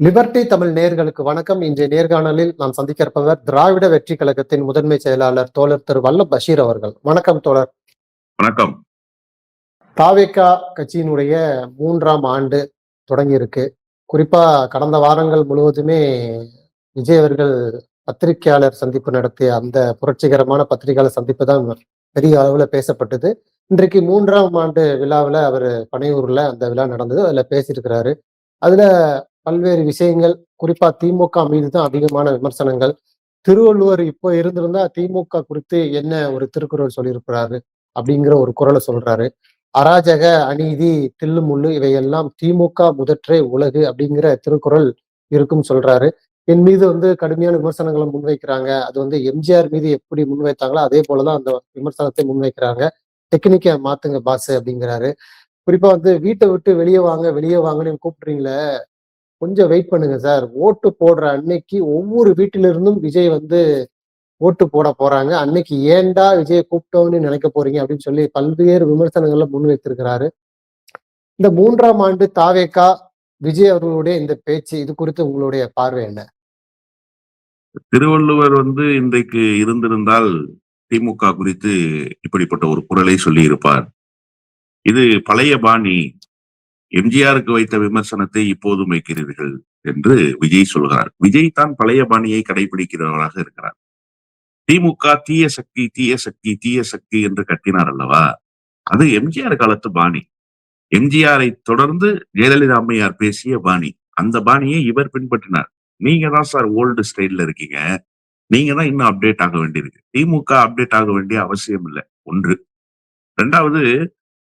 Liberty Tamil நேர்களுக்கு வணக்கம். இன்றைய நேர்காணலில் நாம் சந்திக்க இருப்பவர் திராவிட வெற்றி கழகத்தின் முதன்மை செயலாளர் தோழர் திரு வல்ல பஷீர் அவர்கள். வணக்கம் தோழர். வணக்கம். தாவேக்கா கட்சியினுடைய மூன்றாம் ஆண்டு தொடங்கி இருக்கு குறிப்பா கடந்த வாரங்கள் முழுவதுமே விஜய் அவர்கள் பத்திரிகையாளர் சந்திப்பு நடத்திய அந்த புரட்சிகரமான பத்திரிகையாளர் சந்திப்பு தான் பெரிய அளவுல பேசப்பட்டது. இன்றைக்கு மூன்றாம் ஆண்டு விழாவில் அவர் பனையூர்ல அந்த விழா நடந்தது. அதுல பேசியிருக்கிறாரு. அதுல பல்வேறு விஷயங்கள் குறிப்பா திமுக மீது தான் அதிகமான விமர்சனங்கள். திருவள்ளுவர் இப்போ இருந்திருந்தா திமுக குறித்து என்ன ஒரு திருக்குறள் சொல்லியிருக்கிறாரு அப்படிங்கிற ஒரு குரலை சொல்றாரு. அராஜக அநீதி தில்லு முள்ளு இவையெல்லாம் திமுக முதற்றே உலகு அப்படிங்கிற திருக்குறள் இருக்கும் சொல்றாரு. என் மீது வந்து கடுமையான விமர்சனங்களை முன்வைக்கிறாங்க. அது வந்து எம்ஜிஆர் மீது எப்படி முன்வைத்தாங்களோ அதே போலதான் அந்த விமர்சனத்தை முன்வைக்கிறாங்க. டெக்னிக்கை மாத்துங்க பாஸ் அப்படிங்கிறாரு. குறிப்பா வந்து வீட்டை விட்டு வெளியே வாங்க வெளியே வாங்கன்னு கூப்பிடுறீங்களே கொஞ்சம் வெயிட் பண்ணுங்க சார் ஓட்டு போடுற அன்னைக்கு ஒவ்வொரு வீட்டிலிருந்தும் விஜய் வந்து ஓட்டு போட போறாங்க. அன்னைக்கு ஏன்டா விஜய் கூப்பிட்டோம்னு நினைக்க போறீங்க அப்படின்னு சொல்லி பல்வேறு விமர்சனங்களை முன்வைத்திருக்கிறாரு இந்த மூன்றாம் ஆண்டு தாவேக்கா விஜய் அவர்களுடைய இந்த பேச்சு இது குறித்து உங்களுடைய பார்வை என்ன? திருவள்ளுவர் வந்து இன்றைக்கு இருந்திருந்தால் திமுக குறித்து இப்படிப்பட்ட ஒரு குரலை சொல்லி இருப்பார் இது பழைய பாணி. எம்ஜிஆருக்கு வைத்த விமர்சனத்தை இப்போதும் வைக்கிறீர்கள் என்று விஜய் சொல்கிறார். விஜய் தான் பழைய பாணியை கடைபிடிக்கிறவராக இருக்கிறார். திமுக தீய சக்தி தீய சக்தி தீய சக்தி என்று கட்டினார் அல்லவா? அது எம்ஜிஆர் காலத்து பாணி. எம்ஜிஆரை தொடர்ந்து ஜெயலலிதா அம்மையார் பேசிய பாணி. அந்த பாணியை இவர் பின்பற்றினார். நீங்க தான் சார் ஓல்டு ஸ்டைல்ல இருக்கீங்க. நீங்க தான் இன்னும் அப்டேட் ஆக வேண்டியிருக்கு. திமுக அப்டேட் ஆக வேண்டிய அவசியம் இல்லை. ஒன்று. ரெண்டாவது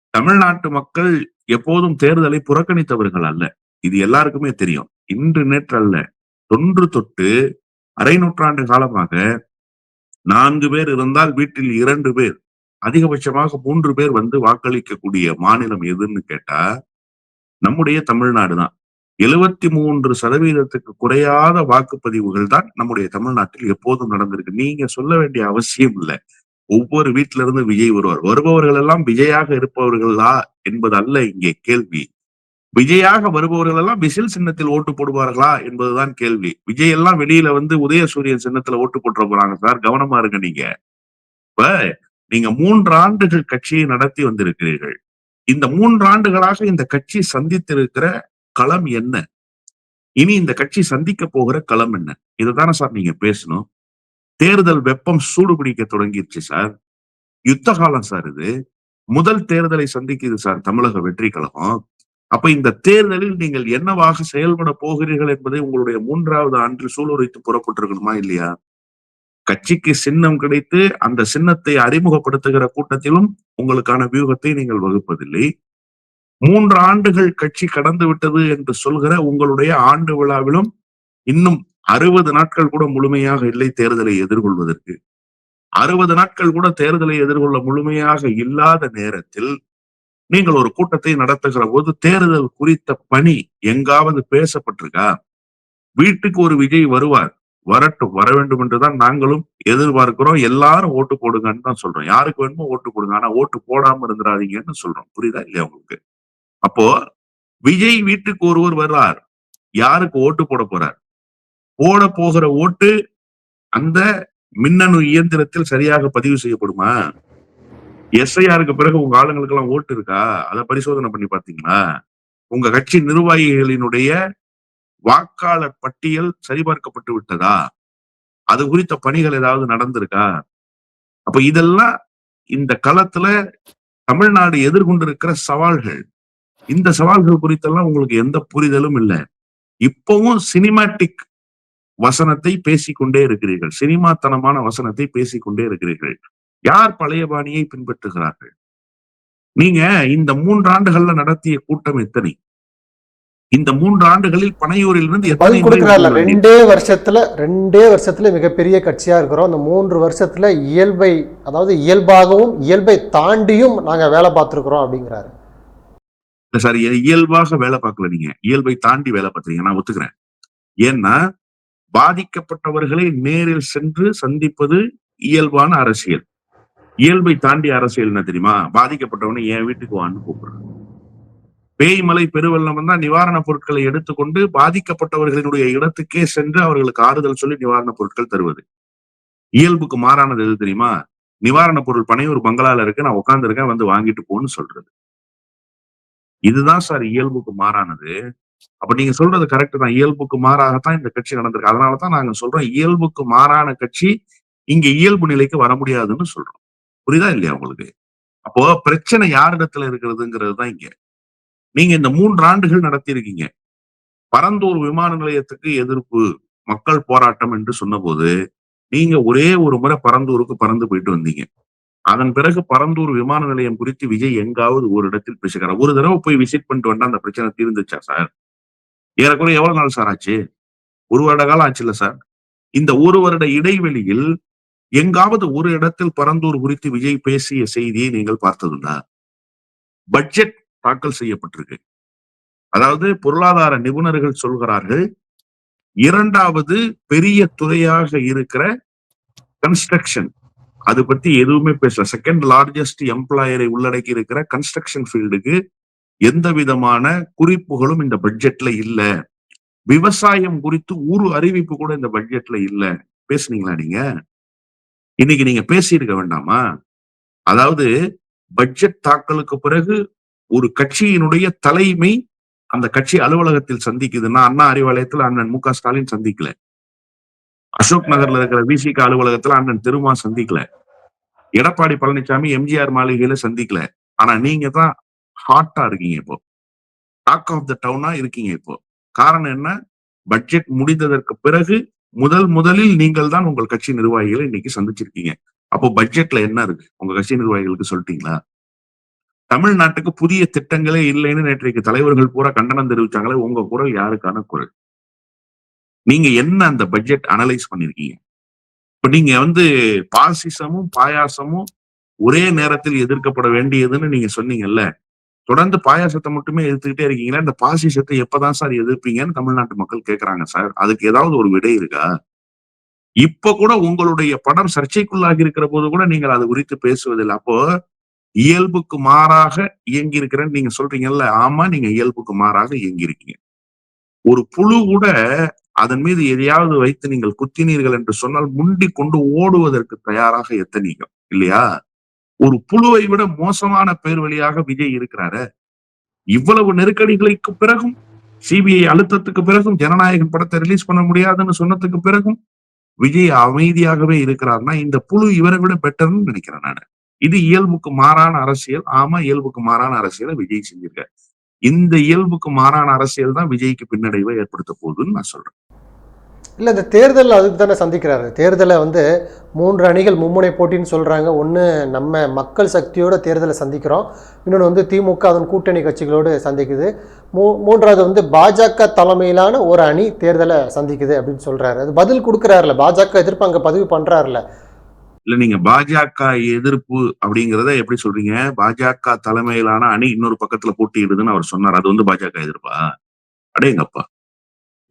தமிழ்நாட்டு மக்கள் எப்போதும் தேர்தலை புறக்கணித்தவர்கள் அல்ல. இது எல்லாருக்குமே தெரியும். இன்று நேற்று அல்ல தொன்று தொட்டு அரை நூற்றாண்டு காலமாக நான்கு பேர் இருந்தால் வீட்டில் இரண்டு பேர் அதிகபட்சமாக மூன்று பேர் வந்து வாக்களிக்கக்கூடிய மாநிலம் எதுன்னு கேட்டா நம்முடைய தமிழ்நாடு தான். எழுபத்தி மூன்று சதவீதத்துக்கு குறையாத வாக்குப்பதிவுகள் தான் நம்முடைய தமிழ்நாட்டில் எப்போதும் நடந்திருக்கு. நீங்க சொல்ல வேண்டிய அவசியம் இல்லை. ஒவ்வொரு வீட்டில இருந்து விஜய் வருவார். வருபவர்கள் எல்லாம் விஜயாக இருப்பவர்களா என்பது அல்ல இங்கே கேள்வி. விஜயாக வருபவர்கள் எல்லாம் விசில் சின்னத்தில் ஓட்டு போடுவார்களா என்பதுதான் கேள்வி. விஜய் எல்லாம் வெளியில வந்து உதயசூரியன் சின்னத்துல ஓட்டு போட்டு போறாங்க சார். கவனமா இருங்க நீங்க. இப்ப நீங்க மூன்று ஆண்டுகள் கட்சியை நடத்தி வந்திருக்கிறீர்கள். இந்த மூன்று ஆண்டுகளாக இந்த கட்சி சந்தித்திருக்கிற களம் என்ன? இனி இந்த கட்சி சந்திக்க போகிற களம் என்ன? இதுதானே சார் நீங்க பேசணும். தேர்தல் வெப்பம் சூடு பிடிக்க தொடங்கிருச்சு சார். யுத்த காலம் சார் இது. முதல் தேர்தலை சந்திக்குது சார் தமிழக வெற்றி கழகம். அப்ப இந்த தேர்தலில் நீங்கள் என்னவாக செயல்பட போகிறீர்கள் என்பதை உங்களுடைய மூன்றாவது ஆண்டில் சூளுரைத்து புறப்பட்டிருக்கணுமா இல்லையா? கட்சிக்கு சின்னம் கிடைத்து அந்த சின்னத்தை அறிமுகப்படுத்துகிற கூட்டத்திலும் உங்களுக்கான வியூகத்தை நீங்கள் வகுப்பதில்லை. மூன்று ஆண்டுகள் கட்சி கடந்து விட்டது என்று சொல்கிற உங்களுடைய ஆண்டு விழாவிலும் இன்னும் அறுபது நாட்கள் கூட முழுமையாக இல்லை தேர்தலை எதிர்கொள்வதற்கு. அறுபது நாட்கள் கூட தேர்தலை எதிர்கொள்ள முழுமையாக இல்லாத நேரத்தில் நீங்கள் ஒரு கூட்டத்தை நடத்துகிற போது தேர்தல் குறித்த பணி எங்காவது பேசப்பட்டிருக்கா? வீட்டுக்கு ஒரு விஜய் வருவார். வரட்டும் வர வேண்டும் என்றுதான் நாங்களும் எதிர்பார்க்கிறோம். எல்லாரும் ஓட்டு போடுங்கன்னு தான் சொல்றோம். யாருக்கு வேணுமோ ஓட்டு போடுங்க. ஆனா ஓட்டு போடாம இருந்துடாதீங்கன்னு சொல்றோம். புரியுதா இல்லையா உங்களுக்கு? அப்போ விஜய் வீட்டுக்கு ஒருவர் வர்றார். யாருக்கு ஓட்டு போட போறார்? போட போகிற ஓட்டு அந்த மின்னணு இயந்திரத்தில் சரியாக பதிவு செய்யப்படுமா? எஸ்ஐஆருக்கு பிறகு உங்க ஆளுங்களுக்கு எல்லாம் ஓட்டு இருக்கா? அதை பரிசோதனை பண்ணி பாத்தீங்களா உங்க கட்சி நிர்வாகிகளினுடைய வாக்காளர் பட்டியல் சரிபார்க்கப்பட்டு விட்டதா? அது குறித்த பணிகள் ஏதாவது நடந்திருக்கா? அப்ப இதெல்லாம் இந்த களத்துல தமிழ்நாடு எதிர்கொண்டிருக்கிற சவால்கள். இந்த சவால்கள் குறித்தெல்லாம் உங்களுக்கு எந்த புரிதலும் இல்லை. இப்பவும் சினிமாட்டிக் வசனத்தை பேசிக்கொண்டே இருக்கிறீர்கள். சினிமாத்தனமான வசனத்தை பேசிக்கொண்டே இருக்கிறீர்கள். யார் பழைய பாணியை பின்பற்றுகிறார்கள்? நீங்க இந்த மூன்று ஆண்டுகள்ல நடத்திய கூட்டம் எத்தனை? இந்த மூன்று ஆண்டுகளில் பனையூரில் இருந்து பதில் கொடுக்கிறார்ல? ரெண்டே வருஷத்துல ரெண்டே வருஷத்துல மிகப்பெரிய கட்சியா இருக்கிறோம். அந்த மூன்று வருஷத்துல இயல்பை அதாவது இயல்பாகவும் இயல்பை தாண்டியும் நாங்க வேலை பார்த்திருக்கிறோம் அப்படிங்கிறாரு. சார் இய- இயல்பாக வேலை பார்க்கல நீங்க. இயல்பை தாண்டி வேலை பார்த்துறீங்க நான் ஒத்துக்கிறேன். ஏன்னா பாதிக்கப்பட்டவர்களை நேரில் சென்று சந்திப்பது இயல்பான அரசியல். இயல்பை தாண்டி அரசியல் என்ன தெரியுமா? பாதிக்கப்பட்டவனை என் வீட்டுக்கு வான்னு கூப்பிடுறான் பேய்மலை பெருவெள்ளம் தான் நிவாரணப் பொருட்களை எடுத்துக்கொண்டு பாதிக்கப்பட்டவர்களினுடைய இடத்துக்கே சென்று அவர்களுக்கு ஆறுதல் சொல்லி நிவாரணப் பொருட்கள் தருவது. இயல்புக்கு மாறானது எது தெரியுமா? நிவாரணப் பொருள் பனையூர் பங்களால இருக்கு நான் உட்கார்ந்திருக்கேன் வந்து வாங்கிட்டு போன்னு சொல்றது. இதுதான் சார் இயல்புக்கு மாறானது. அப்ப நீங்க சொல்றது கரெக்ட் தான். இயல்புக்கு மாறாகத்தான் இந்த கட்சி நடந்திருக்கு. அதனாலதான் நாங்க சொல்றோம் இயல்புக்கு மாறான கட்சி இங்க இயல்பு நிலைக்கு வர முடியாதுன்னு சொல்றோம். புரியுதா இல்லையா உங்களுக்கு? அப்போ பிரச்சனை யாரிடத்துல இருக்கிறதுங்கிறது தான் இங்க. நீங்க இந்த மூன்று ஆண்டுகள் நடத்தியிருக்கீங்க. பரந்தூர் விமான நிலையத்துக்கு எதிர்ப்பு மக்கள் போராட்டம் என்று சொன்னபோது நீங்க ஒரே ஒரு முறை பரந்தூருக்கு பறந்து போயிட்டு வந்தீங்க. அதன் பிறகு பரந்தூர் விமான நிலையம் குறித்து விஜய் எங்காவது ஒரு இடத்தில் பேசுகிறார். ஒரு தடவை போய் விசிட் பண்ணிட்டு வந்தா அந்த பிரச்சனை தீர்ந்துச்சா சார்? ஏறக்குறைய எவ்வளவு நாள் சார் ஆச்சு? ஒரு வருட காலம் ஆச்சு இல்ல சார். இந்த ஒரு வருட இடைவெளியில் எங்காவது ஒரு இடத்தில் பரந்தூர் குறித்து விஜய் பேசிய செய்தியை நீங்கள் பார்த்ததுண்டா? பட்ஜெட் தாக்கல் செய்யப்பட்டிருக்கு. அதாவது பொருளாதார நிபுணர்கள் சொல்கிறார்கள் இரண்டாவது பெரிய துறையாக இருக்கிற கன்ஸ்ட்ரக்ஷன் அது பத்தி எதுவுமே பேசல. செகண்ட் லார்ஜஸ்ட் எம்ப்ளாயரை உள்ளடக்கி இருக்கிற கன்ஸ்ட்ரக்ஷன் ஃபீல்டுக்கு எந்த விதமான குறிப்புகளும் இந்த பட்ஜெட்ல இல்ல. விவசாயம் குறித்து ஒரு அறிவிப்பு கூட இந்த பட்ஜெட்ல இல்ல. பேசுனீங்களா நீங்க? இன்னைக்கு நீங்க பேசியிருக்க வேண்டாமா? அதாவது பட்ஜெட் தாக்கலுக்கு பிறகு ஒரு கட்சியினுடைய தலைமை அந்த கட்சி அலுவலகத்தில் சந்திக்குதுன்னா அண்ணா அறிவாலயத்துல அண்ணன் மு க ஸ்டாலின் சந்திக்கல. அசோக் நகர்ல இருக்கிற விசிக அலுவலகத்துல அண்ணன் திருமா சந்திக்கல. எடப்பாடி பழனிசாமி எம்ஜிஆர் மாளிகையில சந்திக்கல. ஆனா நீங்க தான் ஹாட்டா இருக்கீங்க இப்போ. டாக் ஆஃப் த டவுனா இருக்கீங்க இப்போ. காரணம் என்ன? பட்ஜெட் முடிந்ததற்கு பிறகு முதல் முதலில் நீங்கள் தான் உங்கள் கட்சி நிர்வாகிகளை இன்னைக்கு சந்திச்சிருக்கீங்க. அப்போ பட்ஜெட்ல என்ன இருக்கு? உங்க கட்சி நிர்வாகிகளுக்கு சொல்லிட்டீங்களா? தமிழ்நாட்டுக்கு புதிய திட்டங்களே இல்லைன்னு நேற்றைக்கு தலைவர்கள் பூரா கண்டனம் தெரிவிச்சாங்களே உங்க குரல் யாருக்கான குரல்? நீங்க என்ன அந்த பட்ஜெட் அனலைஸ் பண்ணிருக்கீங்க? இப்ப நீங்க வந்து பாசிசமும் பாயாசமும் ஒரே நேரத்தில் எதிர்க்கப்பட வேண்டியதுன்னு நீங்க சொன்னீங்கல்ல தொடர்ந்து பாயாசத்தை மட்டுமே எதிர்த்துக்கிட்டே இருக்கீங்களா? இந்த பாசிசத்தை எப்பதான் சார் எதிர்ப்பீங்கன்னு தமிழ்நாட்டு மக்கள் கேட்கறாங்க சார். அதுக்கு ஏதாவது ஒரு விடை இருக்கா? இப்ப கூட உங்களுடைய படம் சர்ச்சைக்குள்ளாகி இருக்கிற போது கூட நீங்கள் அது குறித்து பேசுவதில்லை. அப்போ இயல்புக்கு மாறாக இயங்கி இருக்கிறேன்னு நீங்க சொல்றீங்கல்ல? ஆமா நீங்க இயல்புக்கு மாறாக இயங்கி இருக்கீங்க ஒரு புழு கூட அதன் மீது எதையாவது வைத்து நீங்கள் குத்தினீர்கள் என்று சொன்னால் முண்டி கொண்டு ஓடுவதற்கு தயாராக எத்தனீங்க? இல்லையா? ஒரு புழுவை விட மோசமான பேர் வழியாக விஜய் இருக்கிறாரு. இவ்வளவு நெருக்கடிகளுக்கு பிறகும் சிபிஐ அழுத்தத்துக்கு பிறகும் ஜனநாயகன் படத்தை ரிலீஸ் பண்ண முடியாதுன்னு சொன்னதுக்கு பிறகும் விஜய் அமைதியாகவே இருக்கிறார்னா இந்த புழு இவரை விட பெட்டர்னு நினைக்கிறேன் நான். இது இயல்புக்கு மாறான அரசியல். ஆமா இயல்புக்கு மாறான அரசியலை விஜய் செஞ்சிருக்காரு. இந்த இயல்புக்கு மாறான அரசியல் தான் விஜய்க்கு பின்னடைவை ஏற்படுத்த போகுதுன்னு நான் சொல்றேன். இல்லை இந்த தேர்தல் அதுக்கு தானே சந்திக்கிறாரு. தேர்தலை வந்து மூன்று அணிகள் மும்முனை போட்டின்னு சொல்கிறாங்க ஒன்று நம்ம மக்கள் சக்தியோட தேர்தலை சந்திக்கிறோம். இன்னொன்று வந்து திமுக அதன் கூட்டணி கட்சிகளோடு சந்திக்குது. மூ மூன்றாவது வந்து பாஜக தலைமையிலான ஒரு அணி தேர்தலை சந்திக்குது அப்படின்னு சொல்கிறாரு அது பதில் கொடுக்குறாருல பாஜக எதிர்ப்பு அங்கே பதிவு பண்ணுறாருல இல்லை நீங்கள் பாஜக எதிர்ப்பு அப்படிங்கிறத எப்படி சொல்றீங்க? பாஜக தலைமையிலான அணி இன்னொரு பக்கத்தில் போட்டியிடுதுன்னு அவர் சொன்னார். அது வந்து பாஜக எதிர்ப்பா? அடேங்கப்பா.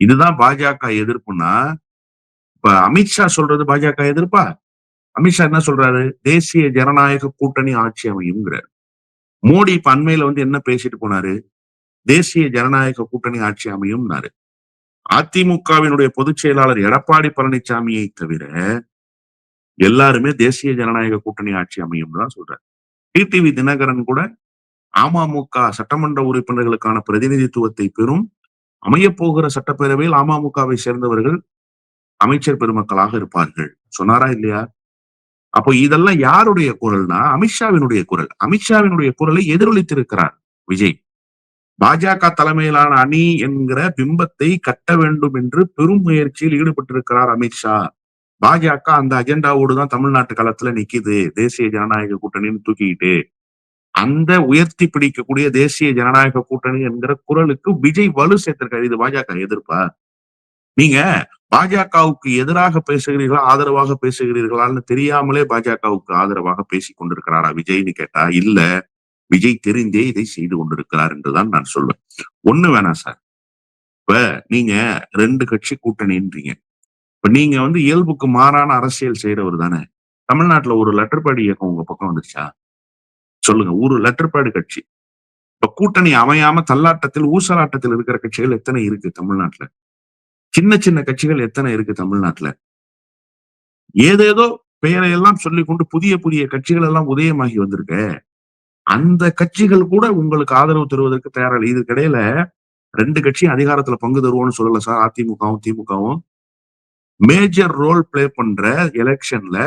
இதுதான் பாஜக எதிர்ப்புன்னா இப்ப அமித்ஷா சொல்றது பாஜக எதிர்ப்பா? அமித்ஷா என்ன சொல்றாரு? தேசிய ஜனநாயக கூட்டணி ஆட்சி அமையுங்கிறார் மோடி இப்ப அண்மையில வந்து என்ன பேசிட்டு போனாரு? தேசிய ஜனநாயக கூட்டணி ஆட்சி அமையும்னாரு. அதிமுகவினுடைய பொதுச் செயலாளர் எடப்பாடி பழனிசாமியை தவிர எல்லாருமே தேசிய ஜனநாயக கூட்டணி ஆட்சி அமையும் தான் சொல்றாரு. டிடிவி தினகரன் கூட அமமுக சட்டமன்ற உறுப்பினர்களுக்கான பிரதிநிதித்துவத்தை பெறும் அமையப்போகிற சட்டப்பேரவையில் அமமுகவை சேர்ந்தவர்கள் அமைச்சர் பெருமக்களாக இருப்பார்கள். சொன்னாரா இல்லையா? அப்போ இதெல்லாம் யாருடைய குரல்னா அமித்ஷாவினுடைய குரல். அமித்ஷாவினுடைய குரலை எதிரொலித்திருக்கிறார் விஜய். பாஜக தலைமையிலான அணி என்கிற பிம்பத்தை கட்ட வேண்டும் என்று பெரும் முயற்சியில் ஈடுபட்டிருக்கிறார் அமித்ஷா. பாஜக அந்த அஜெண்டாவோடு தான் தமிழ்நாட்டு களத்துல நிக்குது. தேசிய ஜனநாயக கூட்டணின்னு தூக்கிக்கிட்டு. அந்த உயர்த்தி பிடிக்கக்கூடிய தேசிய ஜனநாயக கூட்டணி என்கிற குரலுக்கு விஜய் வலு சேர்த்திருக்காரு. இது பாஜக எதிர்ப்பா? நீங்க பாஜகவுக்கு எதிராக பேசுகிறீர்களா ஆதரவாக பேசுகிறீர்களான்னு தெரியாமலே பாஜகவுக்கு ஆதரவாக பேசி கொண்டிருக்கிறாரா விஜய்னு கேட்டா? இல்ல. விஜய் தெரிந்தே இதை செய்து கொண்டிருக்கிறார் என்றுதான் நான் சொல்வேன். ஒண்ணு வேணாம் சார். இப்ப நீங்க ரெண்டு கட்சி கூட்டணின்றீங்க. இப்ப நீங்க வந்து இயல்புக்கு மாறான அரசியல் செய்யறவர் தானே தமிழ்நாட்டுல ஒரு லெட்டர் படி இயக்கம் உங்க பக்கம் வந்துருச்சா? சொல்லுங்க ஒரு லெட்டர் பேடு கட்சி. இப்ப கூட்டணி அமையாம தள்ளாட்டத்தில் ஊசலாட்டத்தில் இருக்கிற கட்சிகள் எத்தனை இருக்கு தமிழ்நாட்டுல? சின்ன சின்ன கட்சிகள் எத்தனை இருக்கு தமிழ்நாட்டுல? ஏதேதோ பெயரை எல்லாம் சொல்லி கொண்டு புதிய புதிய கட்சிகள் எல்லாம் உதயமாகி வந்திருக்க. அந்த கட்சிகள் கூட உங்களுக்கு ஆதரவு தருவதற்கு தயாரில்லை இது கிடையில ரெண்டு கட்சியும் அதிகாரத்துல பங்கு தருவோம்னு சொல்லல சார். அதிமுகவும் திமுகவும். மேஜர் ரோல் பிளே பண்ற எலெக்ஷன்ல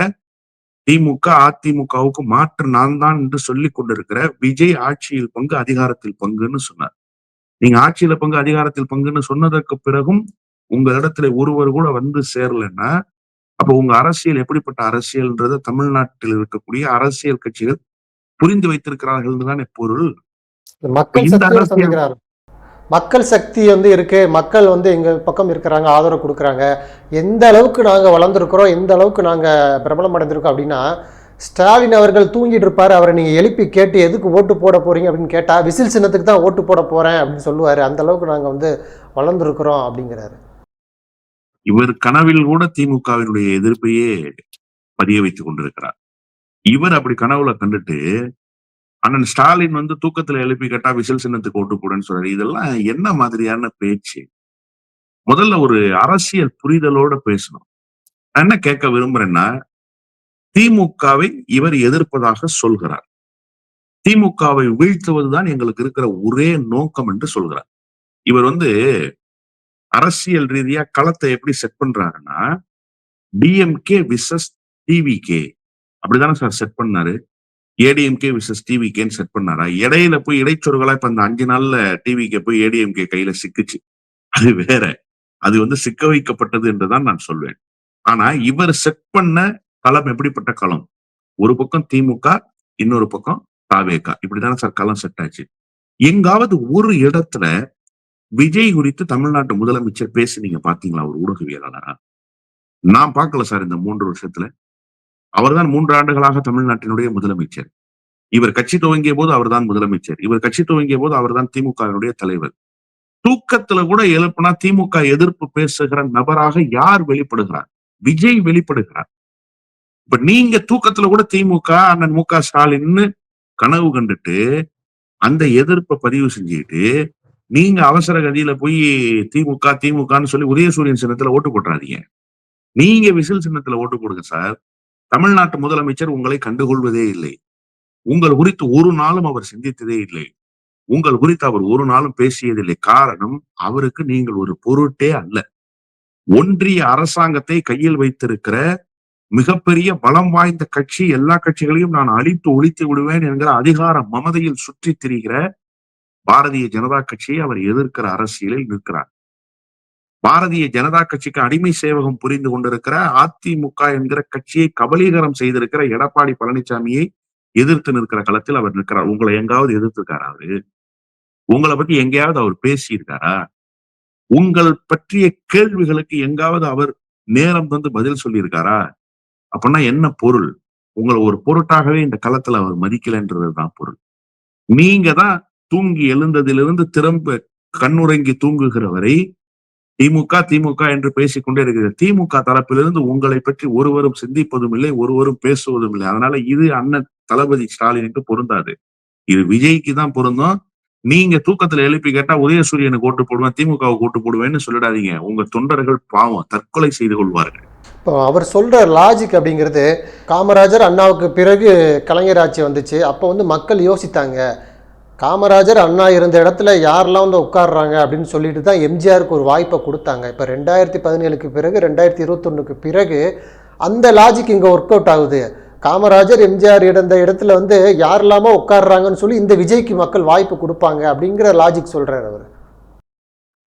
திமுக அதிமுகவுக்கு மாற்று நான் தான் என்று சொல்லிக் கொண்டிருக்கிற விஜய் ஆட்சியில் பங்கு அதிகாரத்தில் பங்குன்னு சொன்னார். நீங்க ஆட்சியில பங்கு அதிகாரத்தில் பங்குன்னு சொன்னதற்கு பிறகும் உங்களிடத்துல ஒருவர் கூட வந்து சேரலன்னா அப்ப உங்க அரசியல் எப்படிப்பட்ட அரசியல்ன்றத தமிழ்நாட்டில் இருக்கக்கூடிய அரசியல் கட்சிகள் புரிந்து வைத்திருக்கிறார்கள் தானே பொருள் மக்கள் சக்தி வந்து இருக்கு. மக்கள் வந்து எங்கள் பக்கம் இருக்கிறாங்க ஆதரவு கொடுக்குறாங்க. எந்த அளவுக்கு நாங்கள் வளர்ந்துருக்குறோம் எந்த அளவுக்கு நாங்கள் பிரபலம் அடைந்திருக்கோம் அப்படின்னா ஸ்டாலின் அவர்கள் தூங்கிட்டு இருப்பார். அவரை நீங்கள் எழுப்பி கேட்டு எதுக்கு ஓட்டு போட போறீங்க? அப்படின்னு கேட்டால் விசில் சின்னத்துக்கு தான் ஓட்டு போட போகிறேன் அப்படின்னு சொல்லுவார். அந்த அளவுக்கு நாங்கள் வந்து வளர்ந்துருக்கிறோம் அப்படிங்கிறாரு. இவர் கனவில் கூட திமுகவினுடைய எதிர்ப்பையே பதிய வைத்துக் கொண்டிருக்கிறார். இவர் அப்படி கனவுல கண்டுட்டு அண்ணன் ஸ்டாலின் வந்து தூக்கத்துல எழுப்பி கேட்டா விசில் சின்னத்துக்கு ஓட்டு போடுன்னு சொல்றாரு. இதெல்லாம் என்ன மாதிரியான பேச்சு? முதல்ல ஒரு அரசியல் புரிதலோட பேசணும். நான் என்ன கேட்க விரும்புறேன்னா திமுகவை இவர் எதிர்ப்பதாக சொல்கிறார். திமுகவை வீழ்த்துவதுதான் எங்களுக்கு இருக்கிற ஒரே நோக்கம் என்று சொல்கிறார். இவர் வந்து அரசியல் ரீதியா களத்தை எப்படி செட் பண்றாருன்னா டிஎம்கே விசஸ் டிவிகே அப்படிதானே சார் செட் பண்ணாரு? ஏடிஎம்கே விசஸ் டிவிகேன்னு செட் பண்ணாரா? இடையில போய் இடைச்சொருகளா இப்ப அந்த அஞ்சு நாள்ல டிவிக்கு போய் ஏடிஎம்கே கையில சிக்குச்சு. அது வேற. அது வந்து சிக்க வைக்கப்பட்டது என்றுதான் நான் சொல்வேன். ஆனா இவர் செட் பண்ண களம் எப்படிப்பட்ட களம்? ஒரு பக்கம் திமுக இன்னொரு பக்கம் தாவேகா இப்படிதானே சார் களம் செட் ஆச்சு. எங்காவது ஒரு இடத்துல விஜய் குறித்து தமிழ்நாட்டு முதலமைச்சர் பேசி நீங்க பாத்தீங்களா? ஒரு ஊடகவியலாளரா? நான் பார்க்கல சார் இந்த மூன்று வருஷத்துல. அவர்தான் மூன்று ஆண்டுகளாக தமிழ்நாட்டினுடைய முதலமைச்சர். இவர் கட்சி துவங்கிய போது அவர்தான் முதலமைச்சர். இவர் கட்சி துவங்கிய போது அவர்தான் திமுகவினுடைய தலைவர். தூக்கத்துல கூட எழுப்புனா திமுக எதிர்ப்பு பேசுகிற நபராக யார் வெளிப்படுகிறார்? விஜய் வெளிப்படுகிறார். இப்ப நீங்க தூக்கத்துல கூட திமுக அண்ணன் மு க ஸ்டாலின்னு கனவு கண்டுட்டு அந்த எதிர்ப்பை பதிவு செஞ்சுக்கிட்டு நீங்க அவசர கதியில போய் திமுக திமுகன்னு சொல்லி உதயசூரியன் சின்னத்துல ஓட்டு போட்டுறாதீங்க. நீங்க விசில் சின்னத்துல ஓட்டு போடுங்க சார். தமிழ்நாட்டு முதலமைச்சர் உங்களை கண்டுகொள்வதே இல்லை. உங்கள் குறித்து ஒரு நாளும் அவர் சிந்தித்ததே இல்லை. உங்கள் குறித்து அவர் ஒரு நாளும் பேசியதில்லை. காரணம் அவருக்கு நீங்கள் ஒரு பொருட்டே அல்ல. ஒன்றிய அரசாங்கத்தை கையில் வைத்திருக்கிற மிகப்பெரிய பலம் வாய்ந்த கட்சி எல்லா கட்சிகளையும் நான் அழித்து ஒழித்து விடுவேன் என்கிற அதிகார மமதையில் சுற்றி திரிகிற பாரதிய ஜனதா கட்சியை அவர் எதிர்க்கிற அரசியலில் நிற்கிறார். பாரதிய ஜனதா கட்சிக்கு அடிமை சேவகம் புரிந்து கொண்டிருக்கிற அதிமுக என்கிற கட்சியை கபலீகரம் செய்திருக்கிற எடப்பாடி பழனிசாமியை எதிர்த்து நிற்கிற களத்தில் அவர் நிற்கிறார். உங்களை எங்காவது எதிர்த்திருக்காரா அவரு? உங்களை பத்தி எங்கேயாவது அவர் பேசியிருக்காரா? உங்கள் பற்றிய கேள்விகளுக்கு எங்காவது அவர் நேரம் தந்து பதில் சொல்லியிருக்காரா? அப்படின்னா என்ன பொருள்? உங்களை ஒரு பொருட்டாகவே இந்த களத்துல அவர் மதிக்கலன்றதுதான் பொருள். நீங்க தான் தூங்கி எழுந்ததிலிருந்து திரும்ப கண்ணுறங்கி தூங்குகிறவரை திமுக திமுக என்று பேசிக்கொண்டே இருக்கிறது. திமுக தரப்பிலிருந்து உங்களை பற்றி ஒருவரும் சிந்திப்பதும் இல்லை ஒருவரும் பேசுவதும் இல்லை. அதனால இது அண்ணன் தளபதி ஸ்டாலினுக்கு பொருந்தாது. இது விஜய்க்கு தான் பொருந்தும். நீங்க தூக்கத்துல எழுப்பி கேட்டா உதயசூரியனுக்கு ஓட்டு போடுவேன் திமுகவுக்கு ஓட்டு போடுவேன்னு சொல்லிடாதீங்க உங்க தொண்டர்கள் பாவம் தற்கொலை செய்து கொள்வார்கள். இப்போ அவர் சொல்ற லாஜிக் அப்படிங்கிறது காமராஜர் அண்ணாவுக்கு பிறகு கலைஞர் ஆட்சி வந்துச்சு. அப்போ வந்து மக்கள் யோசித்தாங்க. காமராஜர் அண்ணா இருந்த இடத்துல யாரெல்லாம் வந்து உட்கார்றாங்க அப்படின்னு சொல்லிட்டு தான் எம்ஜிஆருக்கு ஒரு வாய்ப்பை கொடுத்தாங்க. இப்போ ரெண்டாயிரத்தி பதினேழுக்கு பிறகு ரெண்டாயிரத்தி இருபத்தொன்னுக்கு பிறகு அந்த லாஜிக் இங்கே ஒர்க் அவுட் ஆகுது. காமராஜர் எம்ஜிஆர் இருந்த இடத்துல வந்து யாரெல்லாமோ உட்கார்றாங்கன்னு சொல்லி இந்த விஜய்க்கு மக்கள் வாய்ப்பு கொடுப்பாங்க அப்படிங்கிற லாஜிக் சொல்கிறார் அவர்.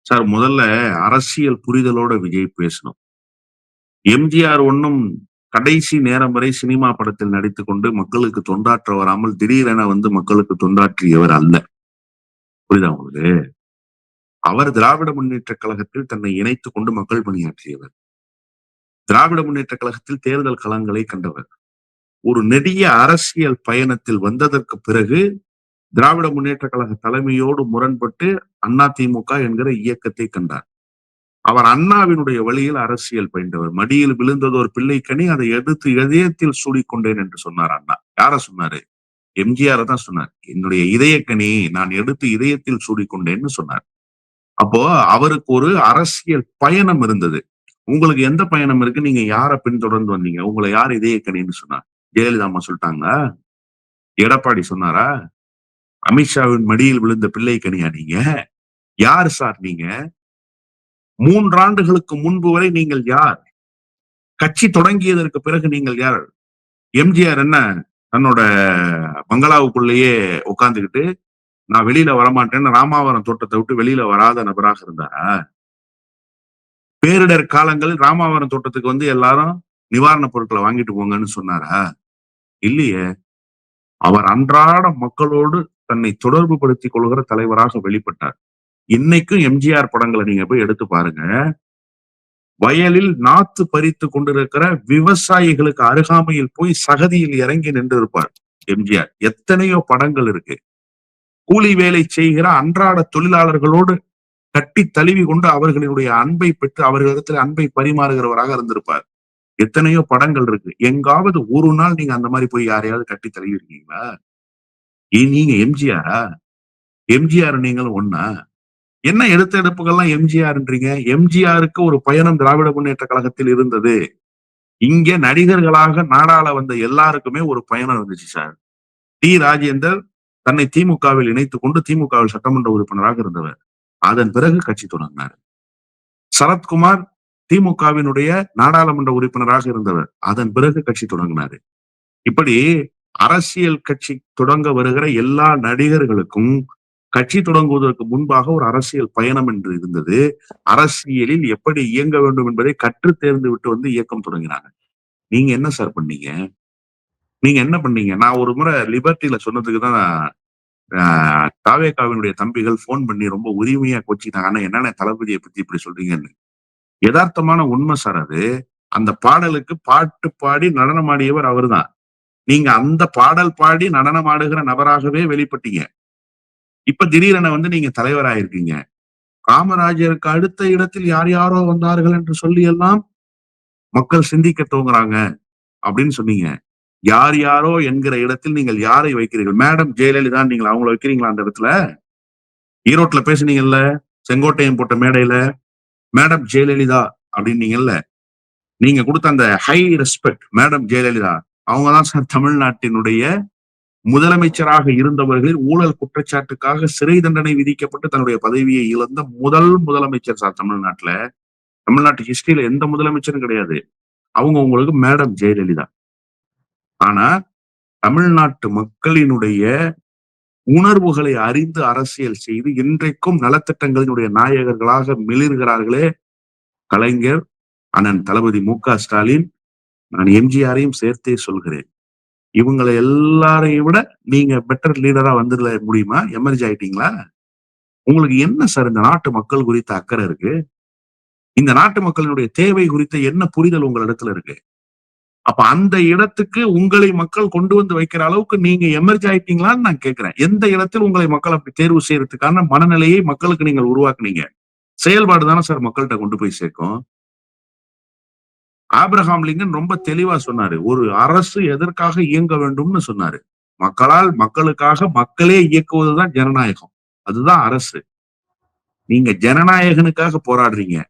சார் முதல்ல அரசியல் புரிதலோட விஜய் பேசணும். எம்ஜிஆர் ஒன்றும் கடைசி நேரம் வரை சினிமா படத்தில் நடித்துக் கொண்டு மக்களுக்கு தொண்டாற்ற வராமல் திடீரென வந்து மக்களுக்கு தொண்டாற்றியவர் அல்ல. புரியுதா உங்களுக்கு? அவர் திராவிட முன்னேற்ற கழகத்தில் தன்னை இணைத்துக் கொண்டு மக்கள் பணியாற்றியவர். திராவிட முன்னேற்ற கழகத்தில் தேர்தல் களங்களை கண்டவர். ஒரு நெடிய அரசியல் பயணத்தில் வந்ததற்கு பிறகு திராவிட முன்னேற்ற கழக தலைமையோடு முரண்பட்டு அதிமுக என்கிற இயக்கத்தை கண்டார். அவர் அண்ணாவினுடைய வழியில் அரசியல் பயின்றவர். மடியில் விழுந்தது ஒரு பிள்ளைக்கணி அதை எடுத்து இதயத்தில் சூடிக்கொண்டேன் என்று சொன்னார் அண்ணா. யார சொன்னாரு? எம்ஜிஆர் தான் சொன்னார். என்னுடைய இதயக்கனி நான் எடுத்து இதயத்தில் சூடிக்கொண்டேன்னு சொன்னார். அப்போ அவருக்கு ஒரு அரசியல் பயணம் இருந்தது. உங்களுக்கு எந்த பயணம் இருக்கு? நீங்க யாரை பின்தொடர்ந்து வந்தீங்க? உங்களை யார் இதயக்கனின்னு சொன்னார். ஜெயலலிதா அம்மா சொல்லிட்டாங்க எடப்பாடி சொன்னாரா? அமித்ஷாவின் மடியில் விழுந்த பிள்ளை கனியா நீங்க? யார் சார் நீங்க? மூன்றாண்டுகளுக்கு முன்பு வரை நீங்கள் யார்? கட்சி தொடங்கியதற்கு பிறகு நீங்கள் யார்? எம்ஜிஆர் என்ன தன்னோட பங்களாவுக்குள்ளேயே உட்கார்ந்துகிட்டு நான் வெளியில வரமாட்டேன்னு ராமாவரம் தோட்டத்தை விட்டு வெளியில வராத நபராக இருந்தாரா? பேரிடர் காலங்களில் ராமாவரம் தோட்டத்துக்கு வந்து எல்லாரும் நிவாரணப் பொருட்களை வாங்கிட்டு போங்கன்னு சொன்னாரா? இல்லையே. அவர் அன்றாட மக்களோடு தன்னை தொடர்பு படுத்திக் கொள்கிற தலைவராக வெளிப்பட்டார். இன்னைக்கும் எம்ஜிஆர் படங்களை நீங்க போய் எடுத்து பாருங்க. வயலில் நாத்து பறித்து கொண்டிருக்கிற விவசாயிகளுக்கு அருகாமையில் போய் சகதியில் இறங்கி நின்று இருப்பார் எம்ஜிஆர். எத்தனையோ படங்கள் இருக்கு. கூலி வேலை செய்கிற அன்றாட தொழிலாளர்களோடு கட்டி தழுவி கொண்டு அவர்களுடைய அன்பை பெற்று அவர்களிடத்தில் அன்பை பரிமாறுகிறவராக இருந்திருப்பார். எத்தனையோ படங்கள் இருக்கு. எங்காவது ஒரு நாள் நீங்க அந்த மாதிரி போய் யாரையாவது கட்டி தழுவி இருக்கீங்களா? நீங்க எம்ஜிஆரா? எம்ஜிஆர் நீங்களும் ஒண்ணா? என்ன எடுத்த எடுப்புகள்லாம் எம்ஜிஆர்ன்றீங்க? எம்ஜிஆருக்கு ஒரு பயணம் திராவிட முன்னேற்ற கழகத்தில் இருந்தது. இங்க நடிகர்களாக நாடாள வந்த எல்லாருக்குமே ஒரு பயணம் இருந்துச்சு சார். டி ராஜேந்தர் தன்னை திமுகவில் இணைத்துக் கொண்டு திமுகவில் சட்டமன்ற உறுப்பினராக இருந்தவர். அதன் பிறகு கட்சி தொடங்கினார். சரத்குமார் திமுகவினுடைய நாடாளுமன்ற உறுப்பினராக இருந்தவர். அதன் பிறகு கட்சி தொடங்கினாரு. இப்படி அரசியல் கட்சி தொடங்க வருகிற எல்லா நடிகர்களுக்கும் கட்சி தொடங்குவதற்கு முன்பாக ஒரு அரசியல் பயணம் என்று இருந்தது. அரசியலில் எப்படி இயங்க வேண்டும் என்பதை கற்று தேர்ந்து விட்டு வந்து இயக்கம் தொடங்கினாங்க. நீங்க என்ன சார் பண்ணீங்க? நீங்க என்ன பண்ணீங்க? நான் ஒரு முறை லிபர்ட்டியில சொன்னதுக்கு தான் காவேகாவினுடைய தாவேகாவினுடைய தம்பிகள் ஃபோன் பண்ணி ரொம்ப உரிமையா கொச்சிட்டாங்க ஆனா என்னென்ன தளபதியை பத்தி இப்படி சொல்றீங்கன்னு. யதார்த்தமான உண்மை சார் அது. அந்த பாடலுக்கு பாட்டு பாடி நடனமாடியவர் அவர்தான். நீங்க அந்த பாடல் பாடி நடனமாடுகிற நபராகவே வெளிப்பட்டீங்க. இப்ப திடீரென வந்து நீங்க தலைவராயிருக்கீங்க. காமராஜருக்கு அடுத்த இடத்தில் யார் யாரோ வந்தார்கள் என்று சொல்லி எல்லாம் மக்கள் சிந்திக்க துவங்குறாங்க அப்படின்னு சொன்னீங்க. யார் யாரோ என்கிற இடத்தில் நீங்கள் யாரை வைக்கிறீர்கள்? மேடம் ஜெயலலிதா நீங்கள் அவங்கள வைக்கிறீங்களா அந்த இடத்துல? ஈரோட்ல பேசுனீங்கல்ல செங்கோட்டையன் போட்ட மேடையில மேடம் ஜெயலலிதா அப்படின்னீங்கல்ல. நீங்க கொடுத்த அந்த ஹை ரெஸ்பெக்ட் மேடம் ஜெயலலிதா அவங்கதான் சார் தமிழ்நாட்டினுடைய முதலமைச்சராக இருந்தவர்களில் ஊழல் குற்றச்சாட்டுக்காக சிறை தண்டனை விதிக்கப்பட்டு தன்னுடைய பதவியை இழந்த முதல் முதலமைச்சர் சார் தமிழ்நாட்டுல. தமிழ்நாட்டு ஹிஸ்டரியில எந்த முதலமைச்சரும் கிடையாது. அவங்க உங்களுக்கு மேடம் ஜெயலலிதா. ஆனா தமிழ்நாட்டு மக்களினுடைய உணர்வுகளை அறிந்து அரசியல் செய்து இன்றைக்கும் நலத்திட்டங்களினுடைய நாயகர்களாக மிளிர்கிறார்களே கலைஞர் அண்ணன் தளபதி மு க ஸ்டாலின். நான் எம்ஜிஆரையும் சேர்த்தே சொல்கிறேன். இவங்களை எல்லாரையும் விட நீங்க பெட்டர் லீடரா வந்துட முடியுமா? எமர்ஜி ஆயிட்டீங்களா? உங்களுக்கு என்ன சார் இந்த நாட்டு மக்கள் குறித்த அக்கறை இருக்கு? இந்த நாட்டு மக்களினுடைய தேவை குறித்த என்ன புரிதல் உங்களிடத்துல இருக்கு? அப்ப அந்த இடத்துக்கு உங்களை மக்கள் கொண்டு வந்து வைக்கிற அளவுக்கு நீங்க எமர்ஜி ஆயிட்டீங்களான்னு நான் கேட்கிறேன். எந்த இடத்தில் உங்களை மக்கள் அப்படி தேர்வு செய்யறதுக்கான மனநிலையை மக்களுக்கு நீங்கள் உருவாக்குனீங்க? செயல்பாடு தானே சார் மக்கள்கிட்ட கொண்டு போய் சேர்க்கும். ஆப்ரஹாம் லிங்கன் ரொம்ப தெளிவா சொன்னாரு. ஒரு அரசு எதற்காக இயங்க வேண்டும்னு சொன்னாரு. மக்களால் மக்களுக்காக மக்களே இயக்குவதுதான் ஜனநாயகம். அதுதான் அரசு. நீங்க ஜனநாயகனுக்காக போராடுறீங்க.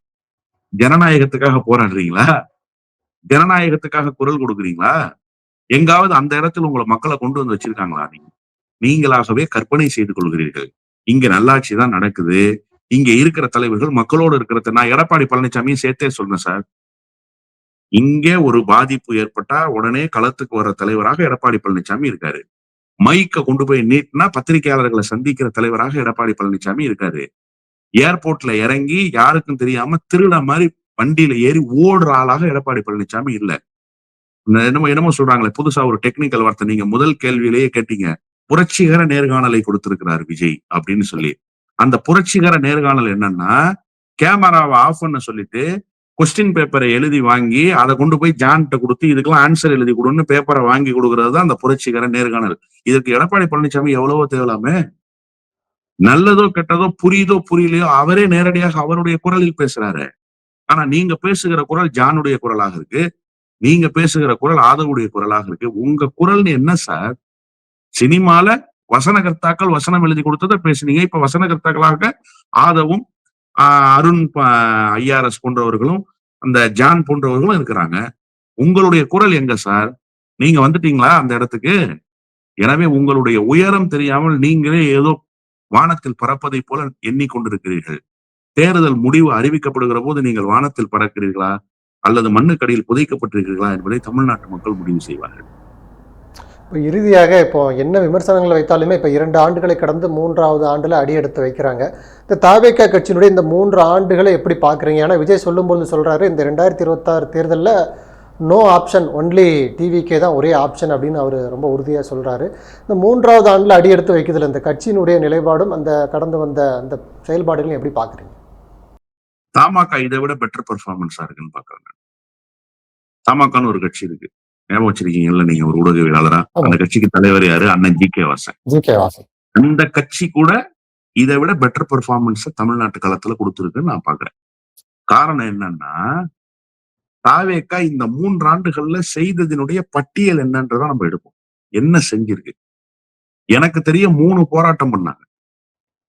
ஜனநாயகத்துக்காக போராடுறீங்களா? ஜனநாயகத்துக்காக குரல் கொடுக்குறீங்களா? எங்காவது அந்த இடத்துல உங்களை மக்களை கொண்டு வந்து வச்சிருக்காங்களா நீங்க? நீங்களாகவே கற்பனை செய்து கொள்கிறீர்கள். இங்க நல்லாட்சி தான் நடக்குது. இங்க இருக்கிற தலைவர்கள் மக்களோடு இருக்கிறத. நான் எடப்பாடி பழனிசாமியும் சேர்த்தே சொல்றேன் சார். இங்கே ஒரு பாதிப்பு ஏற்பட்டா உடனே களத்துக்கு வர தலைவராக எடப்பாடி பழனிசாமி இருக்காரு. மைக்க கொண்டு போய் நீட்டினா பத்திரிகையாளர்களை சந்திக்கிற தலைவராக எடப்பாடி பழனிசாமி இருக்காரு. ஏர்போர்ட்ல இறங்கி யாருக்கும் தெரியாம திருட மாதிரி வண்டியில ஏறி ஓடுற ஆளாக எடப்பாடி பழனிசாமி இல்ல. இந்த என்னமோ என்னமோ சொல்றாங்களே புதுசா ஒரு டெக்னிக்கல் வார்த்தை நீங்க முதல் கேள்வியிலேயே கேட்டீங்க. புரட்சிகர நேர்காணலை கொடுத்திருக்கிறார் விஜய் அப்படின்னு சொல்லி. அந்த புரட்சிகர நேர்காணல் என்னன்னா கேமராவை ஆஃப் பண்ண சொல்லிட்டு கொஸ்டின் பேப்பரை எழுதி வாங்கி அதை கொண்டு போய் ஜான்கிட்ட கொடுத்து இதுக்கெல்லாம் ஆன்சர் எழுதி கொடுன்னு பேப்பரை வாங்கி கொடுக்கறது தான் அந்த புரட்சிகர நேர்காணல். இதற்கு எடப்பாடி பழனிசாமி எவ்வளவோ தேவலாமே? நல்லதோ கெட்டதோ புரியுதோ புரியலையோ அவரே நேரடியாக அவருடைய குரலில் பேசுறாரு. ஆனா நீங்க பேசுகிற குரல் ஜானுடைய குரலாக இருக்கு. நீங்க பேசுகிற குரல் ஆதவுடைய குரலாக இருக்கு. உங்க குரல்னு என்ன சார்? சினிமால வசனகர்த்தாக்கள் வசனம் எழுதி கொடுத்ததை பேசுனீங்க. இப்ப வசனகர்த்தாக்களாக ஆதவும் அருண் ஐஆர்எஸ் போன்றவர்களும் அந்த ஜான் போன்றவர்களும் இருக்கிறாங்க. உங்களுடைய குரல் எங்க சார்? நீங்க வந்துட்டீங்களா அந்த இடத்துக்கு? எனவே உங்களுடைய உயரம் தெரியாமல் நீங்களே ஏதோ வானத்தில் பறப்பதை போல எண்ணிக்கொண்டிருக்கிறீர்கள். தேர்தல் முடிவு அறிவிக்கப்படுகிற போது நீங்கள் வானத்தில் பறக்கிறீர்களா? அல்லது மண்ணுக்கடியில் புதைக்கப்பட்டிருக்கிறீர்களா? என்பதை தமிழ்நாட்டு மக்கள் முடிவு செய்வார்கள். இப்போ இறுதியாக இப்போ என்ன விமர்சனங்களை வைத்தாலுமே இப்போ இரண்டு ஆண்டுகளை கடந்து மூன்றாவது ஆண்டில் அடியெடுத்து வைக்கிறாங்க. இந்த தாவேக்கா கட்சியினுடைய இந்த மூன்று ஆண்டுகளை எப்படி பார்க்குறீங்க ஏன்னா விஜய் சொல்லும்போது சொல்கிறாரு இந்த ரெண்டாயிரத்தி இருபத்தாறு தேர்தலில் நோ ஆப்ஷன் ஒன்லி டிவிக்கே தான் ஒரே ஆப்ஷன் அப்படின்னு அவர் ரொம்ப உறுதியாக சொல்கிறாரு இந்த மூன்றாவது ஆண்டில் அடியெடுத்து வைக்கிறதுல இந்த கட்சியினுடைய நிலைப்பாடும் அந்த கடந்து வந்த அந்த செயல்பாடுகளையும் எப்படி பார்க்குறீங்க தமாக இதை விட பெட்டர் பெர்ஃபார்மன்ஸா இருக்குன்னு பார்க்குறாங்க தமாகான்னு ஒரு கட்சி இருக்கு. ஞாபகம் வச்சிருக்கீங்கல்ல நீங்க ஒரு ஊடகவியலாளரா? அந்த கட்சிக்கு தலைவர் யாரு? அண்ணன் G K Vasan. G K Vasan. அந்த கட்சி கூட இதை விட பெட்டர் பெர்ஃபார்மன்ஸ் தமிழ்நாட்டு களத்துல கொடுத்துருக்குன்னு நான் பாக்குறேன். காரணம் என்னன்னா தாவேக்கா இந்த மூன்று ஆண்டுகள்ல செய்ததினுடைய பட்டியல் என்னன்றதை நம்ம எடுப்போம். என்ன செஞ்சிருக்கு? எனக்கு தெரிய மூணு போராட்டம் பண்ணாங்க.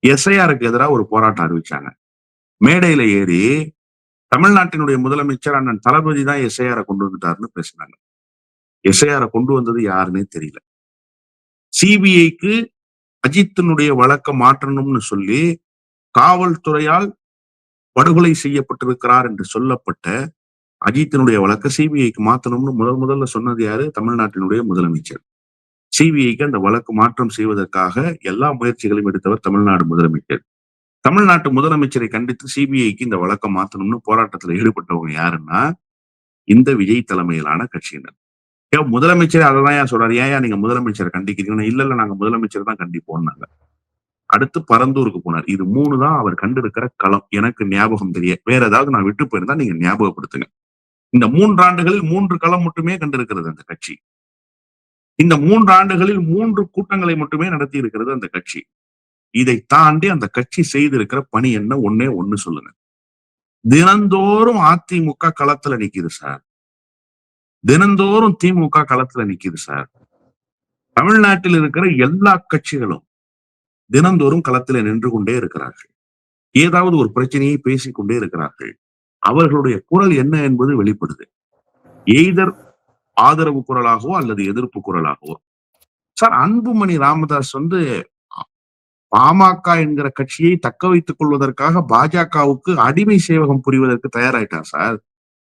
எஸ்ஐஆருக்கு எதிராக ஒரு போராட்டம் அறிவிச்சாங்க. மேடையில ஏறி தமிழ்நாட்டினுடைய முதலமைச்சர் அண்ணன் தளபதி தான் எஸ்ஐஆரை கொண்டு வந்துட்டாருன்னு பேசினாங்க. எஸ்ஐஆரை கொண்டு வந்தது யாருன்னே தெரியல. சிபிஐக்கு அஜித்தினுடைய வழக்க மாற்றணும்னு சொல்லி காவல்துறையால் படுகொலை செய்யப்பட்டிருக்கிறார் என்று சொல்லப்பட்ட அஜித்தினுடைய வழக்க சிபிஐக்கு மாற்றணும்னு முதல் முதல்ல சொன்னது யாரு? தமிழ்நாட்டினுடைய முதலமைச்சர். சிபிஐக்கு அந்த வழக்கு மாற்றம் செய்வதற்காக எல்லா முயற்சிகளையும் எடுத்தவர் தமிழ்நாடு முதலமைச்சர். தமிழ்நாட்டு முதலமைச்சரை கண்டித்து சிபிஐக்கு இந்த வழக்கம் மாத்தணும்னு போராட்டத்துல ஈடுபட்டவங்க யாருன்னா இந்த விஜய் தலைமையிலான கட்சியினர். ஏன் முதலமைச்சர் அதெல்லாம் ஏன் சொல்றாரு? ஏன் நீங்க முதலமைச்சரை கண்டிக்கிறீங்கன்னா? இல்ல இல்ல நாங்க முதலமைச்சர் தான் கண்டிப்போம்னாங்க. அடுத்து பரந்தூருக்கு போனார். இது மூணு தான் அவர் கண்டிருக்கிற களம். எனக்கு ஞாபகம் தெரிய வேற ஏதாவது நான் விட்டு போயிருந்தா நீங்க ஞாபகப்படுத்துங்க. இந்த மூன்று ஆண்டுகளில் மூன்று களம் மட்டுமே கண்டிருக்கிறது அந்த கட்சி. இந்த மூன்று ஆண்டுகளில் மூன்று கூட்டங்களை மட்டுமே நடத்தி இருக்கிறது அந்த கட்சி. இதை தாண்டி அந்த கட்சி செய்திருக்கிற பணி என்ன? ஒன்னே ஒண்ணு சொல்லுங்க. தினந்தோறும் அதிமுக களத்துல நிக்குது சார். தினந்தோறும் திமுக களத்துல நிக்குது சார். தமிழ்நாட்டில் இருக்கிற எல்லா கட்சிகளும் தினந்தோறும் களத்துல நின்று கொண்டே இருக்கிறார்கள். ஏதாவது ஒரு பிரச்சனையை பேசிக்கொண்டே இருக்கிறார்கள். அவர்களுடைய குரல் என்ன என்பது வெளிப்படுது. எய்தர் ஆதரவு குரலாகவோ அல்லது எதிர்ப்பு குரலாகவோ. சார் அன்புமணி ராமதாஸ் வந்து பாமக என்கிற கட்சியை தக்க வைத்துக் கொள்வதற்காக பாஜகவுக்கு அடிமை சேவகம் புரிவதற்கு தயாராயிட்டார் சார்.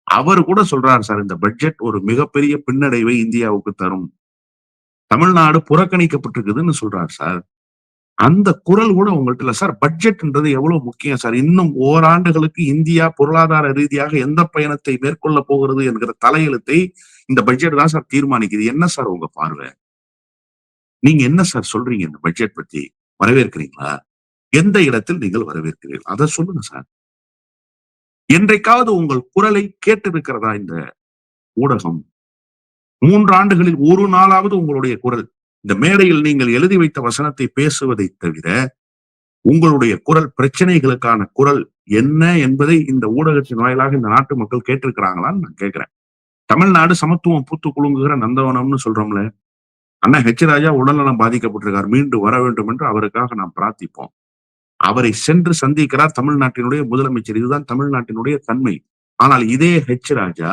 அவர் கூட சொல்றாரு சார் இந்த பட்ஜெட் ஒரு மிகப்பெரிய பின்னடைவை இந்தியாவுக்கு தரும். தமிழ்நாடு புறக்கணிக்கப்பட்டிருக்குதுன்னு சொல்றாரு சார். அந்த குரல் கூட உங்கள்ட்ட இல்ல சார். பட்ஜெட்ன்றது எவ்வளவு முக்கியம் சார்? இன்னும் ஓராண்டுகளுக்கு இந்தியா பொருளாதார ரீதியாக எந்த பயணத்தை மேற்கொள்ள போகிறது என்கிற தலையெழுத்தை இந்த பட்ஜெட் தான் சார் தீர்மானிக்குது. என்ன சார் உங்க பார்வை? நீங்க என்ன சார் சொல்றீங்க இந்த பட்ஜெட் பத்தி? வரவேற்கிறீங்களா? எந்த இடத்தில் நீங்கள் வரவேற்கிறீர்கள்? அதை சொல்லுங்க சார். என்றைக்காவது உங்கள் குரலை கேட்டிருக்கிறதா இந்த ஊடகம்? மூன்று ஆண்டுகளில் ஒரு நாளாவது உங்களுடைய குரல். இந்த மேடையில் நீங்கள் எழுதி வைத்த வசனத்தை பேசுவதை தவிர உங்களுடைய குரல் பிரச்சனைகளுக்கான குரல் என்ன என்பதை இந்த ஊடகத்தின் வாயிலாக இந்த நாட்டு மக்கள் கேட்டிருக்கிறாங்களான்னு நான் கேட்கிறேன். தமிழ்நாடு சமத்துவம் பூத்து குலுங்குகிற நந்தவனம்னு சொல்றோம்ல. அண்ணா ஹெச் ராஜா உடல்நலம் பாதிக்கப்பட்டிருக்கார். மீண்டு வர வேண்டும் என்று அவருக்காக நாம் பிரார்த்திப்போம். அவரை சென்று சந்திக்கிறார் தமிழ்நாட்டினுடைய முதலமைச்சர். இதுதான் தமிழ்நாட்டினுடைய தன்மை. ஆனால் இதே ஹெச் ராஜா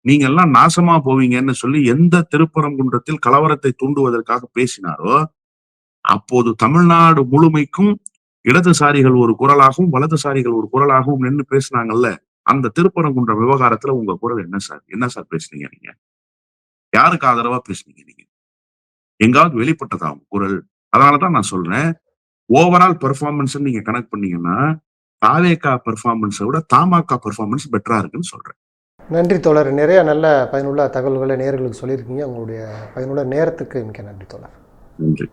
நீங்க எல்லாம் நாசமா போவீங்கன்னு சொல்லி எந்த திருப்பரங்குன்றத்தில் கலவரத்தை தூண்டுவதற்காக பேசினாரோ அப்போது தமிழ்நாடு முழுமைக்கும் இடதுசாரிகள் ஒரு குரலாகவும் வலதுசாரிகள் ஒரு குரலாகவும் நின்று பேசினாங்கல்ல அந்த திருப்பரங்குன்ற விவகாரத்துல உங்க குரல் என்ன சார்? என்ன சார் பேசுனீங்க நீங்க? யாருக்கு ஆதரவா பேசுனீங்க நீங்க? எங்காவது வெளிப்பட்டதா உங்க குரல்? அதனாலதான் நான் சொல்றேன் ஓவரால் பெர்ஃபார்மன்ஸ் நீங்க கனெக்ட் பண்ணீங்கன்னா தாவேகா பெர்ஃபார்மன்ஸை விட தாமாக்கா பெர்ஃபார்மன்ஸ் பெட்டரா இருக்குன்னு சொல்றேன். நன்றி தோழர். நிறைய நல்ல பயனுள்ள தகவல்களை நேர்களுக்கு சொல்லியிருக்கீங்க. உங்களுடைய பயனுள்ள நேரத்துக்கு மிக்க நன்றி தோழர். நன்றி.